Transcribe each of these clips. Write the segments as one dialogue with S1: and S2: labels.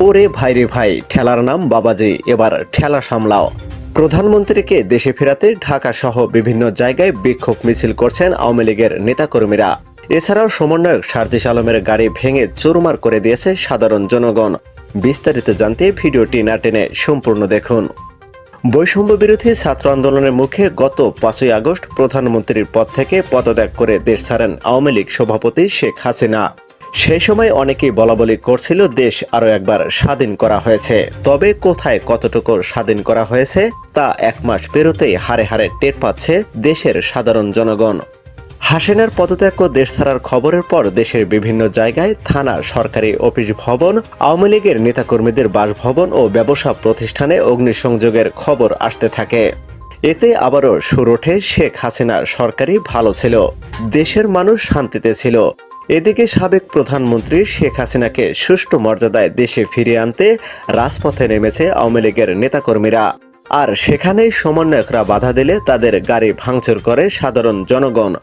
S1: ওরে ভাই রে ভাই, ঠেলার নাম বাবাজি, এবার ঠেলা সামলাও। প্রধানমন্ত্রীকে দেশে ফেরাতে ঢাকা সহ বিভিন্ন জায়গায় বিক্ষোভ মিছিল করছেন আওয়ামী লীগের নেতাকর্মীরা। এছাড়াও সমন্বয়ক সার্জিস আলমের গাড়ি ভেঙে চুরমার করে দিয়েছে সাধারণ জনগণ। বিস্তারিত জানতে ভিডিওটি না টেনে সম্পূর্ণ দেখুন। বৈষম্য বিরোধী ছাত্র আন্দোলনের মুখে গত পাঁচই আগস্ট প্রধানমন্ত্রীর পদ থেকে পদত্যাগ করে দেশ ছাড়েন আওয়ামী লীগ সভাপতি শেখ হাসিনা। সেই সময় অনেকেই বলাবলি করছিল দেশ আরও একবার স্বাধীন করা হয়েছে। তবে কোথায় কতটুকু স্বাধীন করা হয়েছে, তা এক মাস পেরোতেই হারে হারে টের পাচ্ছে দেশের সাধারণ জনগণ। হাসিনার পদত্যাগ ও দেশ ছাড়ার খবরের পর দেশের বিভিন্ন জায়গায় থানা, সরকারি অফিস ভবন, আওয়ামী লীগের নেতাকর্মীদের বাসভবন ও ব্যবসা প্রতিষ্ঠানে অগ্নিসংযোগের খবর আসতে থাকে। এতে আবারও সুর ওঠে শেখ হাসিনার সরকারি ভালো ছিল। দেশের মানুষ শান্তিতে ছিল। এদিকে সাবেক প্রধানমন্ত্রী শেখ হাসিনাকে সুষ্ঠু মর্যাদায় দেশে ফিরিয়ে আনতে রাজপথে নেমেছে আওয়ামী লীগের নেতাকর্মীরা। আর সেখানেই সমন্বয়করা বাধা দিলে তাদের গাড়ি ভাঙচুর করে সাধারণ জনগণ।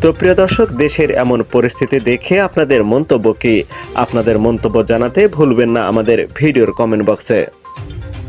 S1: তো প্রিয় দর্শক, দেশের এমন পরিস্থিতি দেখে আপনাদের মন্তব্য কি? আপনাদের মন্তব্য জানাতে ভুলবেন না আমাদের ভিডিওর কমেন্ট বক্সে